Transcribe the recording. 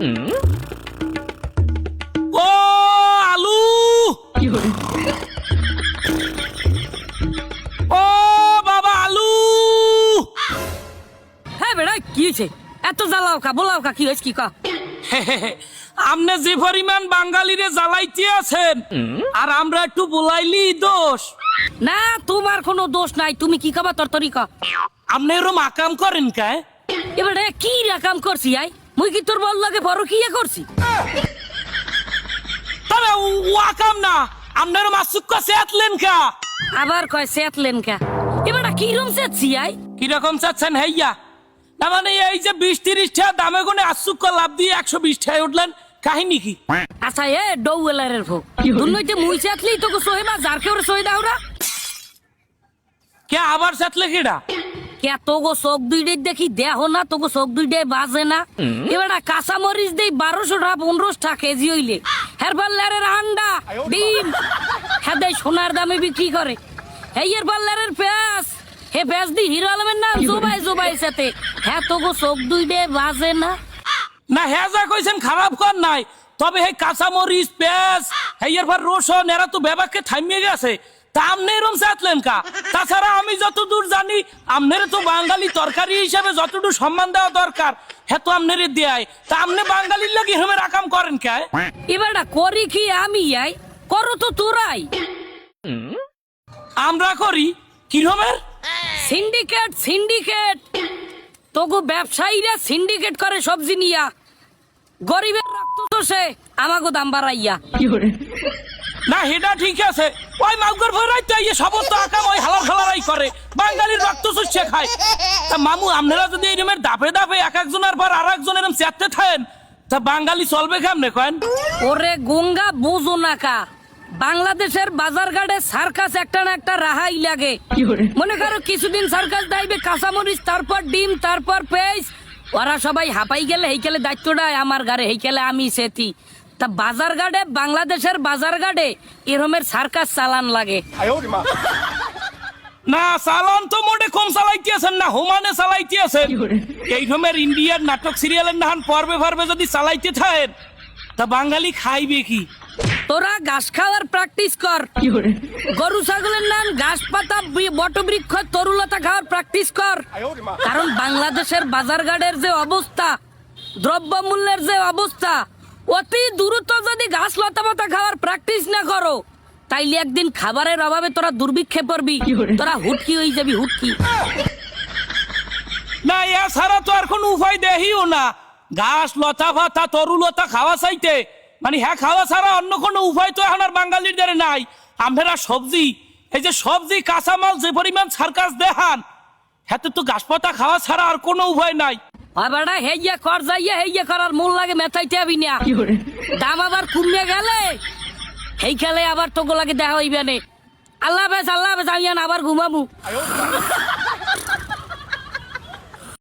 ও আলু! ও বাবা আলু! হ্যাঁ বেড়া কি হয়েছে? এত জ্বালাও কা বলাও কা কি হয়েছে কি কা আমনে যে পরিমাণ বাঙালিরে জ্বালাইতে আছেন আর আমরা একটু বলাইলি দোষ। না তোমার কোনো দোষ নাই তুমি কি খাবা তোর তরিকা আপনি এরম আকাম করেন কে? এবারে কি রাকাম করছি আই? মুই কি তোর বল লাগে বড় কি করছি? তবে ও- ও আকাম না আপনার মাসুক্কা সেতলেন কা আবার কয় সেতলেন কা এবারে কি রুম সেতছি আই কীরকম চাচ্ছেন হেইয়া? না মানে এই যে বিশ তিরিশ টাকা দামে গুনে আসুক্কা লাভ দিয়ে একশো বিশ টাকায় উঠলেন কাহিনী কি? আচ্ছা এ ডৌয়েলারের ভোগ। দুর্নইতে মুই সেতলি তোকে সহে মা যার কেউ সহে দাওরা কে আবার সেতলে কেডা কে তোগো চোখ দুইটাই দেখি দেহ না তোগো চোখ দুইটাই বাজে না। এবার কাঁচা মরিচ দেই বারোশো টাকা পনেরোশো টাকা কেজি হইলে। হেরবার আন্ডা ডিম। হ্যাঁ সোনার দামে বিক্রি করে। এই পেঁয়াজ। হে পেঁয়াজ দি হিরো আলমের নাম জোবাই জোবাই সাথে। হ্যাঁ তোগো চোখ দুইটাই বাজে না। না হ্যাঁ যা কইছেন খারাপ কর নাই। তবে হে কাঁচামরিচ পেঁয়াজ হেয়ার পর রসুন এরা তো বেবাককে থামিয়ে গেছে। তা আমনে এরম চাতলেন কা? তাছাড়া আমি যতদূর জানি আমনের তো বাঙালি তরকারি হিসাবে যতটুকু সম্মান দেওয়া দরকার হ্যাঁ তো আমনের দেয় তা আমনে বাঙালির লাগে এরমের আকাম করেন কে? এবারটা করি কি আমি আই করো তো তোরাই। আমরা করি? কিরমের সিন্ডিকেট সিন্ডিকেট। তোগো ব্যবসায়ীরা সিন্ডিকেট করে সবজি নিয়া। গরিবের রক্ত চষে আমাগো দাম বাড়াইয়া। না হেটা ঠিক আছে। ওই মাউগর ভরাই তো এই সমস্ত আকাম ওই হালার খালারাই করে। বাঙালির রক্ত শুষছে খায়। তা মামু আপনারা যদি এরমের দাপে দাপে এক একজনের পর আর একজন এরম চেতে থাকেন তা বাঙালি চলবে কেমনে কয়েন? ওরে গঙ্গা বোঝো না কা। বাংলাদেশের বাজার ঘাটে সার্কাস একটা না একটা রাহাই লাগে। মনে করো কিছুদিন সার্কাস দাইবে কাঁচামরিচ তারপর ডিম তারপর পেঁয়াজ। ওরা সবাই হাঁপাই গেলে হেইকেলে দায়িত্বটা আমার গাড়ে হেইকেলে আমি সেতি। তা বাজার ঘাটে বাংলাদেশের বাজার ঘাটে এরমের সার্কাস চালান লাগে। না চালান তো মোটে কম চালাইতেছেন না হোমানে চালাইতেছেন। এই রকমের ইন্ডিয়ার নাটক সিরিয়ালের নাহান পর্বে পর্বে যদি চালাইতে থাকেন তা বাঙালি খাইবে কি? তোরা ঘাস খাওয়ার প্র্যাকটিস কর। গরু ছাগলের নাম ঘাস পাতা বি- বটবৃক্ষ তরুলতা খাওয়ার প্র্যাকটিস কর। কারণ বাংলাদেশের বাজার ঘাটের যে অবস্থা দ্রব্যমূল্যের যে অবস্থা অতি দ্রুত যদি গাছ লতা পাতা খাওয়ার প্র্যাকটিস না করো তাইলে একদিন খাবারের অভাবে তোরা দুর্ভিক্ষে পড়বি। তোরা হুটকি হয়ে যাবি হুটকি। না এছাড়া তো আর কোনো উপায় দেখিও না। গাছ লতা ফাতা তরু লতা খাওয়া চাইতে মানে হ্যাঁ খাওয়া ছাড়া অন্য কোনো উপায় তো এখন আর বাঙালিদের নাই। আমরা সবজি এই যে সবজি কাঁচামাল যে পরিমাণ সার্কাস দেখান হাতে তো ঘাস পাতা খাওয়া ছাড়া আর কোনো উপায় নাই। আবার হেইয়া কর যাইয়া হেইয়া করার মূল লাগে মেথাইতে না। দাম আবার কমে গেলে খেলে আবার তোকে লাগে দেখা হইবে আল্লাহ বেশ আল্লাহ আমি আবার ঘুমাবো।